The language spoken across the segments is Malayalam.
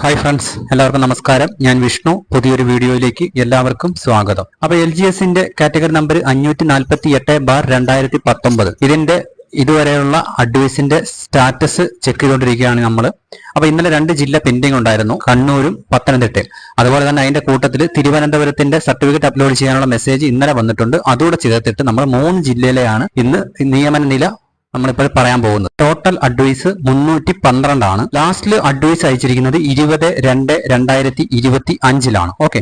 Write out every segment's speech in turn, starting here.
ഹായ് ഫ്രണ്ട്സ് എല്ലാവർക്കും നമസ്കാരം. ഞാൻ വിഷ്ണു. പുതിയൊരു വീഡിയോയിലേക്ക് എല്ലാവർക്കും സ്വാഗതം. അപ്പൊ എൽ ജി എസിന്റെ കാറ്റഗറി നമ്പർ അഞ്ഞൂറ്റി നാൽപ്പത്തി എട്ട് ബാർ രണ്ടായിരത്തി പത്തൊമ്പത് ഇതിന്റെ ഇതുവരെയുള്ള അഡ്വൈസിന്റെ സ്റ്റാറ്റസ് ചെക്ക് ചെയ്തുകൊണ്ടിരിക്കുകയാണ് നമ്മൾ അപ്പൊ ഇന്നലെ രണ്ട് ജില്ല പെൻഡിംഗ് ഉണ്ടായിരുന്നു. കണ്ണൂരും പത്തനംതിട്ടയും. അതുപോലെ തന്നെ അതിന്റെ കൂട്ടത്തിൽ തിരുവനന്തപുരത്തിന്റെ സർട്ടിഫിക്കറ്റ് അപ്ലോഡ് ചെയ്യാനുള്ള മെസ്സേജ് ഇന്നലെ വന്നിട്ടുണ്ട്. അതുകൂടെ ചേർത്തിട്ട് നമ്മൾ മൂന്ന് ജില്ലയിലെയാണ് ഇന്ന് നിയമന നില നമ്മളിപ്പോൾ പറയാൻ പോകുന്നത്. ടോട്ടൽ അഡ്വൈസ് മുന്നൂറ്റി പന്ത്രണ്ടാണ് ലാസ്റ്റിൽ അഡ്വൈസ് അയച്ചിരിക്കുന്നത് ഇരുപത് രണ്ട് രണ്ടായിരത്തി ഇരുപത്തി അഞ്ചിലാണ് ഓക്കെ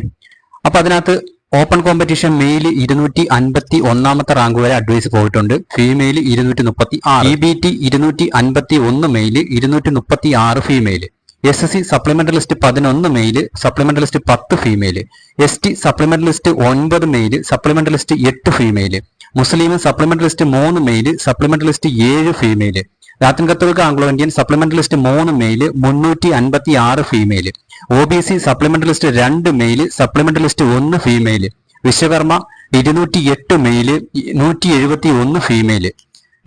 അപ്പൊ അതിനകത്ത് ഓപ്പൺ കോമ്പറ്റീഷൻ മെയിൽ ഇരുന്നൂറ്റി അൻപത്തി ഒന്നാമത്തെ റാങ്ക് വരെ അഡ്വൈസ് പോയിട്ടുണ്ട്. ഫീമെയിൽ ഇരുന്നൂറ്റി മുപ്പത്തി ആറ് ഇ ബി ടി ഇരുന്നൂറ്റി അൻപത്തി ഒന്ന് മെയിൽ ഇരുന്നൂറ്റി മുപ്പത്തി ആറ് female S S C supplementary list പതിനൊന്ന് മെയിൽ സപ്ലിമെന്ററി ലിസ്റ്റ് പത്ത് female S T supplementary list ഒൻപത് മെയിൽ സപ്ലിമെന്ററി ലിസ്റ്റ് എട്ട് ഫീമെയിൽ മുസ്ലിം സപ്ലിമെന്ററി ലിസ്റ്റ് മൂന്ന് മെയിൽ സപ്ലിമെന്ററി ലിസ്റ്റ് ഏഴ് ഫീമെയിൽ ലാത്തിൻ കത്തോലിക്ക ആംഗ്ലോ ഇന്ത്യൻ സപ്ലിമെന്ററി ലിസ്റ്റ് മൂന്ന് മെയിൽ മുന്നൂറ്റി അൻപത്തി ആറ് female O B C supplementary list രണ്ട് മെയിൽ സപ്ലിമെന്ററി ലിസ്റ്റ് ഒന്ന് ഫീമെയിൽ വിശ്വകർമ്മ ഇരുന്നൂറ്റി എട്ട് മെയിൽ നൂറ്റി എഴുപത്തി ഒന്ന് female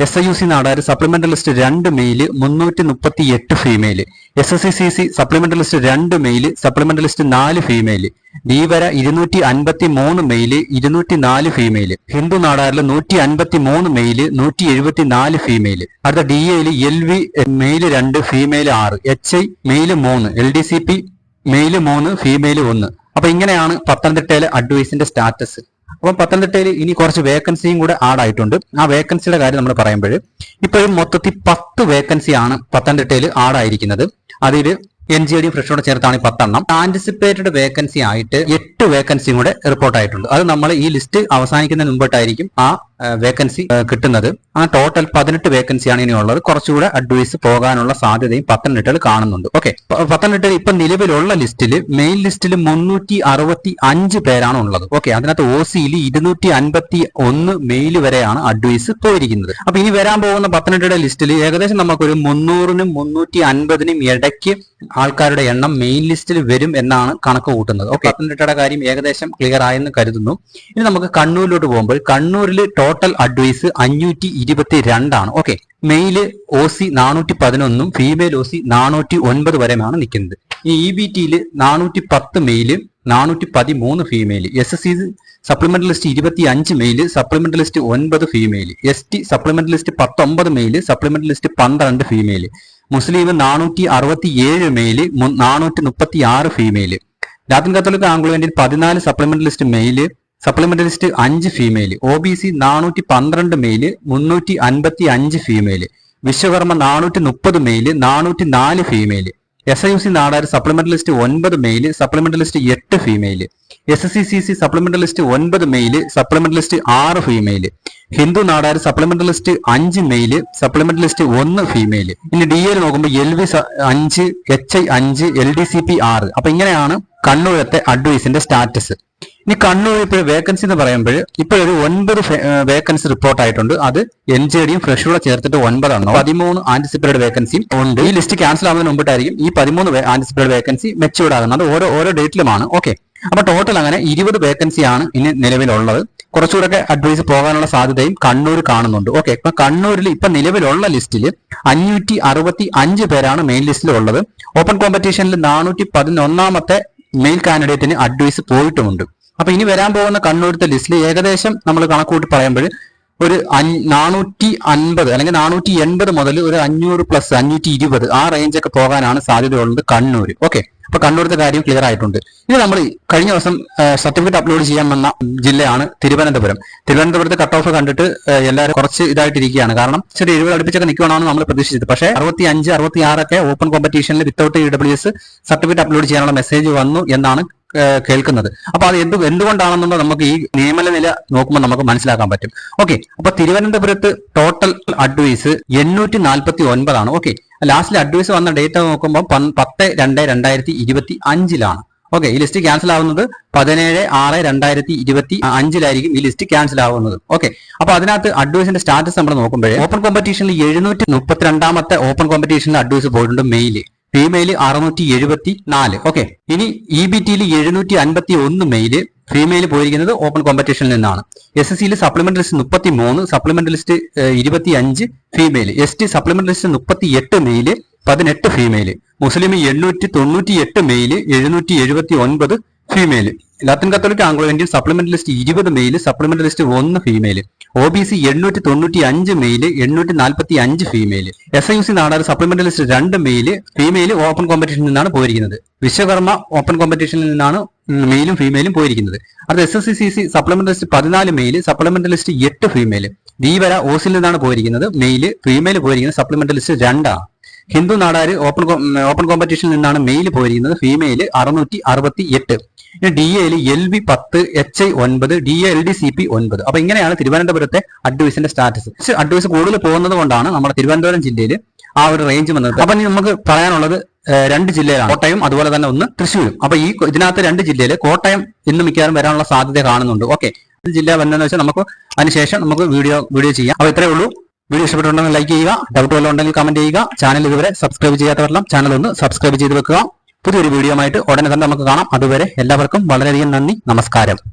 S I U C Nadar supplementary list രണ്ട് മെയിൽ മുന്നൂറ്റി മുപ്പത്തി എട്ട് female S S C C C supplementary list രണ്ട് മെയിൽ സപ്ലിമെന്ററി ലിസ്റ്റ് നാല് ഫീമെയിൽ വര ഇരുന്നൂറ്റി അൻപത്തി മൂന്ന് മെയിൽ ഇരുന്നൂറ്റി നാല് ഫീമെയിൽ ഹിന്ദു നാടാറിൽ നൂറ്റി അൻപത്തി മൂന്ന് മെയിൽ നൂറ്റി എഴുപത്തി നാല് ഫീമെയിൽ അടുത്ത ഡി എയിൽ എൽ വി മെയിൽ രണ്ട് ഫീമെയിൽ ആറ്. എച്ച് ഐ മെയിൽ മൂന്ന്. L D C P male മൂന്ന് ഫീമെയിൽ ഒന്ന്. അപ്പൊ ഇങ്ങനെയാണ് പത്തനംതിട്ടയിലെ അഡ്വൈസിന്റെ സ്റ്റാറ്റസ് അപ്പം പത്തനംതിട്ടയിൽ ഇനി കുറച്ച് വേക്കൻസിയും കൂടെ ആഡ് ആയിട്ടുണ്ട്. ആ വേക്കൻസിയുടെ കാര്യം നമ്മൾ പറയുമ്പോൾ ഇപ്പോഴും മൊത്തത്തിൽ പത്ത് വേക്കൻസി ആണ് പത്തനംതിട്ടയിൽ ആഡ് ആയിരിക്കുന്നത്. അതിൽ എൻ ജി ഡി ഫ്രഷോടെ ചേർത്താണ് ഈ പത്തെണ്ണം. ആന്റിസിപ്പേറ്റഡ് വേക്കൻസി ആയിട്ട് എട്ട് വേക്കൻസിയും കൂടെ റിപ്പോർട്ട് ആയിട്ടുണ്ട്. അത് നമ്മൾ ഈ ലിസ്റ്റ് അവസാനിക്കുന്നതിന് മുമ്പായിട്ടായിരിക്കും ആ വേക്കൻസി കിട്ടുന്നത്. ആ ടോട്ടൽ പതിനെട്ട് വേക്കൻസിയാണ് ഇനിയുള്ളത് കുറച്ചുകൂടെ അഡ്വൈസ് പോകാനുള്ള സാധ്യതയും പത്തനംതിട്ടയിൽ കാണുന്നുണ്ട്. ഓക്കെ പത്തനംതിട്ടയിൽ ഇപ്പൊ നിലവിലുള്ള ലിസ്റ്റിൽ മെയിൻ ലിസ്റ്റിൽ മുന്നൂറ്റി അറുപത്തി അഞ്ച് പേരാണ് ഉള്ളത്. ഓക്കെ അതിനകത്ത് ഒ സിയിൽ ഇരുന്നൂറ്റി അൻപത്തി ഒന്ന് മെയിൽ വരെയാണ് അഡ്വൈസ് പോയിരിക്കുന്നത്. അപ്പൊ ഇനി വരാൻ പോകുന്ന പത്തനംതിട്ടയുടെ ലിസ്റ്റിൽ ഏകദേശം നമുക്കൊരു മുന്നൂറിനും മുന്നൂറ്റി അൻപതിനും ഇടയ്ക്ക് ആൾക്കാരുടെ എണ്ണം മെയിൻ ലിസ്റ്റിൽ വരും എന്നാണ് കണക്ക് കൂട്ടുന്നത്. ഓക്കെ പത്തനംതിട്ടയുടെ കാര്യം ഏകദേശം ക്ലിയർ ആയെന്ന് കരുതുന്നു. ഇനി നമുക്ക് കണ്ണൂരിലോട്ട് പോകുമ്പോൾ കണ്ണൂരിൽ അഡ്വൈസ് അഞ്ഞൂറ്റി ഇരുപത്തി രണ്ടാണ് ഓക്കെ മെയിൽ ഒ സി നാനൂറ്റി പതിനൊന്നും ഫീമെയിൽ ഒ സി നാനൂറ്റി ഒൻപത് വരെയാണ് നിൽക്കുന്നത്. ഈ ഇ ബി ടിയിൽ നാനൂറ്റി പത്ത് മെയിൽ നാനൂറ്റി പതിമൂന്ന് female S S C supplementary list ഇരുപത്തി അഞ്ച് മെയിൽ സപ്ലിമെന്ററി ലിസ്റ്റ് ഒൻപത് female S T supplementary list പത്തൊമ്പത് മെയിൽ സപ്ലിമെന്ററി ലിസ്റ്റ് പന്ത്രണ്ട് ഫീമെയിൽ മുസ്ലിം നാനൂറ്റി അറുപത്തി ഏഴ് മെയിൽ നാനൂറ്റി മുപ്പത്തി ആറ് female Latin Catholic Anglo Indian പതിനാല് supplementary list male supplementary list അഞ്ച് ഫീമെയിൽ ഒ ബി സി നാനൂറ്റി പന്ത്രണ്ട് മെയിൽ മുന്നൂറ്റി അൻപത്തി അഞ്ച് ഫീമെയിൽ വിശ്വകർമ്മ നാനൂറ്റി മുപ്പത് മെയിൽ നാനൂറ്റി നാല് female S I U C Nadar supplementary list ഒൻപത് മെയിൽ സപ്ലിമെന്ററി ലിസ്റ്റ് എട്ട് female S S C C C supplementary list ഒൻപത് മെയിൽ സപ്ലിമെന്ററി ലിസ്റ്റ് ആറ് female Hindu Nadar supplementary list അഞ്ച് മെയിൽ സപ്ലിമെന്ററി ലിസ്റ്റ് ഒന്ന് ഫീമെയിൽ ഇനി ഡി എൽ നോക്കുമ്പോൾ എൽ വി അഞ്ച് എച്ച് ഐ അഞ്ച് എൽ ഡി സി പി ആറ്. അപ്പൊ ഇങ്ങനെയാണ് കണ്ണൂരത്തെ അഡ്വൈസിന്റെ സ്റ്റാറ്റസ് ഇനി കണ്ണൂർ ഇപ്പോൾ വേക്കൻസി എന്ന് പറയുമ്പോൾ ഒരു ഒൻപത് വേക്കൻസി റിപ്പോർട്ട് ആയിട്ടുണ്ട്. അത് എൻ ജെ ഡിയും ഫ്രഷൂടെ ചേർത്തിട്ട് ഒൻപതെണ്ണം പതിമൂന്ന് ആന്റിസിപ്പേറ്റഡ് വേക്കൻസിയും ഉണ്ട്. ഈ ലിസ്റ്റ് ക്യാൻസൽ ആവുന്നതിന് മുമ്പിട്ടായിരിക്കും ഈ പതിമൂന്ന് ആന്റിസിപ്പേറ്റഡ് വേക്കൻസി മെച്ചൂർഡ് ആകുന്നത്. ഓരോ ഓരോ ഡേറ്റിലുമാണ് ഓക്കെ അപ്പൊ ടോട്ടൽ അങ്ങനെ ഇരുപത് വേക്കൻസിയാണ് ഇനി നിലവിലുള്ളത്. കുറച്ചുകൂടെ അഡ്വൈസ് പോകാനുള്ള സാധ്യതയും കണ്ണൂർ കാണുന്നുണ്ട്. ഓക്കെ ഇപ്പൊ കണ്ണൂരിൽ ഇപ്പൊ നിലവിലുള്ള ലിസ്റ്റിൽ അഞ്ഞൂറ്റി അറുപത്തി അഞ്ച് പേരാണ് മെയിൻ ലിസ്റ്റിൽ ഉള്ളത്. ഓപ്പൺ കോമ്പറ്റീഷനിൽ നാനൂറ്റി പതിനൊന്നാമത്തെ മെയിൽ കാൻഡിഡേറ്റിന് അഡ്വൈസ് പോയിട്ടുമുണ്ട്. അപ്പൊ ഇനി വരാൻ പോകുന്ന കണ്ണൂരത്തെ ലിസ്റ്റിൽ ഏകദേശം നമ്മൾ കണക്കൂട്ടി പറയുമ്പോൾ ഒരു നാനൂറ്റി അൻപത് അല്ലെങ്കിൽ നാനൂറ്റി എൺപത് മുതൽ ഒരു അഞ്ഞൂറ് പ്ലസ് അഞ്ഞൂറ്റി ഇരുപത് ആ റേഞ്ച് ഒക്കെ പോകാനാണ് സാധ്യതയുള്ളത് കണ്ണൂർ ഓക്കെ അപ്പൊ കണ്ണൂരത്തെ കാര്യം ക്ലിയർ ആയിട്ടുണ്ട്. ഇനി നമ്മൾ കഴിഞ്ഞ ദിവസം സർട്ടിഫിക്കറ്റ് അപ്ലോഡ് ചെയ്യാൻ വന്ന ജില്ലയാണ് തിരുവനന്തപുരം. തിരുവനന്തപുരത്ത് കട്ട് ഓഫ് കണ്ടിട്ട് എല്ലാവരും കുറച്ച് ഇതായിട്ടിരിക്കുകയാണ്. കാരണം ചെറിയ എഴുപത് അടുപ്പിച്ചൊക്കെ നിൽക്കുവാണെന്ന് നമ്മൾ പ്രതീക്ഷിച്ചത്. പക്ഷേ അറുപത്തി അഞ്ച് അറുപത്തി ആറൊക്കെ open കോമ്പറ്റീഷനിൽ without E W S certificate upload ചെയ്യാനുള്ള മെസ്സേജ് വന്നു എന്നാണ് കേൾക്കുന്നത്. അപ്പൊ അത് എന്ത് എന്തുകൊണ്ടാണെന്നുള്ളത് നമുക്ക് ഈ നിയമന നില നോക്കുമ്പോൾ നമുക്ക് മനസ്സിലാക്കാൻ പറ്റും. ഓക്കെ അപ്പൊ തിരുവനന്തപുരത്ത് ടോട്ടൽ അഡ്വൈസ് എണ്ണൂറ്റി നാൽപ്പത്തി ഒൻപതാണ് ഓക്കെ ലാസ്റ്റിൽ അഡ്വൈസ് വന്ന ഡേറ്റ് നോക്കുമ്പോൾ പത്ത് രണ്ട് രണ്ടായിരത്തി ഇരുപത്തി അഞ്ചിലാണ് ഓക്കെ ഈ ലിസ്റ്റ് ക്യാൻസൽ ആവുന്നത് പതിനേഴ് ആറ് രണ്ടായിരത്തി ഇരുപത്തി അഞ്ചിലായിരിക്കും ഈ ലിസ്റ്റ് ക്യാൻസൽ ആവുന്നത്. ഓക്കെ അപ്പൊ അതിനകത്ത് അഡ്വൈസിന്റെ സ്റ്റാറ്റസ് നമ്മൾ നോക്കുമ്പോഴേ ഓപ്പൺ കോമ്പറ്റീഷനിൽ എഴുന്നൂറ്റി മുപ്പത്തിരണ്ടാമത്തെ ഓപ്പൺ കോമ്പറ്റീഷനിൽ അഡ്വൈസ് പോയിട്ടുണ്ട് മെയിൽ ഫീമെയിൽ അറുന്നൂറ്റി എഴുപത്തി നാല് ഓക്കെ ഇനി ഇ ബി ടിയിൽ എഴുന്നൂറ്റി അൻപത്തി ഒന്ന് മെയിൽ ഫീമെയിൽ പോയിരിക്കുന്നത് ഓപ്പൺ കോമ്പറ്റീഷനിൽ നിന്നാണ്. എസ് എസ് സിയിൽ സപ്ലിമെന്റ് ലിസ്റ്റ് മുപ്പത്തി മൂന്ന് സപ്ലിമെന്റ് ലിസ്റ്റ് ഇരുപത്തി അഞ്ച് female S T supplement list മുപ്പത്തി എട്ട് മെയിൽ പതിനെട്ട് ഫീമെയിൽ മുസ്ലിം എണ്ണൂറ്റി തൊണ്ണൂറ്റി എട്ട് മെയിൽ എഴുന്നൂറ്റി എഴുപത്തി ഒൻപത് female Latin Catholic Anglo Indian supplement list ഇരുപത് മെയിൽ സപ്ലിമെന്റ് ലിസ്റ്റ് ഒന്ന് ഫീമെയിൽ ഒ ബി സി എണ്ണൂറ്റി തൊണ്ണൂറ്റി അഞ്ച് മെയിൽ എണ്ണൂറ്റി നാൽപ്പത്തി അഞ്ച് female S I U C Nadar supplement list രണ്ട് മെയിൽ ഫീമെയിൽ ഓപ്പൺ കോമ്പറ്റീഷനിൽ നിന്നാണ് പോയിരിക്കുന്നത്. വിശ്വകർമ്മ ഓപ്പൺ കോമ്പറ്റീഷനിൽ നിന്നാണ് മെയിലും ഫീമെയിലും പോയിരിക്കുന്നത്. അത് S S C C supplement list പതിനാല് മെയിൽ സപ്ലിമെന്റ് ലിസ്റ്റ് എട്ട് ഫീമെയിൽ ദീവര ഓസിൽ നിന്നാണ് പോയിരിക്കുന്നത് മെയിൽ ഫീമെയിൽ പോയിരിക്കുന്നത് സപ്ലിമെന്റ് ലിസ്റ്റ് രണ്ടാണ്. ഹിന്ദു നാടാര് ഓപ്പൺ ഓപ്പൺ കോമ്പറ്റീഷനിൽ നിന്നാണ് മെയിൽ പോയിരിക്കുന്നത്. ഫീമെയിൽ അറുന്നൂറ്റി അറുപത്തി എട്ട് ഡി എയിൽ എൽ വി പത്ത് എച്ച് ഐ ഒൻപത് D L D C P ഒൻപത്. അപ്പൊ ഇങ്ങനെയാണ് തിരുവനന്തപുരത്തെ അഡ്വൈസിന്റെ സ്റ്റാറ്റസ് അഡ്വൈസ് കൂടുതൽ പോകുന്നത് കൊണ്ടാണ് നമ്മുടെ തിരുവനന്തപുരം ജില്ലയിൽ ആ ഒരു റേഞ്ച് വന്നത്. അപ്പൊ നമുക്ക് പറയാനുള്ളത് രണ്ട് ജില്ലയിലാണ് കോട്ടയം അതുപോലെ തന്നെ ഒന്ന് തൃശ്ശൂരും. അപ്പൊ ഈ ഇതിനകത്ത് രണ്ട് ജില്ലയിൽ കോട്ടയം ഇന്ന് മിക്കവാറും വരാനുള്ള സാധ്യത കാണുന്നുണ്ട്. ഓക്കെ. ജില്ല വന്നതെന്ന് വെച്ചാൽ നമുക്ക് അതിനുശേഷം നമുക്ക് വീഡിയോ വീഡിയോ ചെയ്യാം. അപ്പൊ ഇത്രയേ ഉള്ളൂ. വീഡിയോ ഇഷ്ടപ്പെട്ടുണ്ടെങ്കിൽ ലൈക്ക് ചെയ്യുക. ഡൗട്ട് വല്ലതും ഉണ്ടെങ്കിൽ കമന്റ് ചെയ്യുക. ചാനൽ ഇതുവരെ സബ്സ്ക്രൈബ് ചെയ്യാത്തവരെല്ലാം ചാനൽ ഒന്ന് സബ്സ്ക്രൈബ് ചെയ്ത് വെക്കുക. പുതിയൊരു വീഡിയോ ആയിട്ട് ഉടനെ തന്നെ നമുക്ക് കാണാം. അതുവരെ എല്ലാവർക്കും വളരെയധികം നന്ദി. നമസ്കാരം.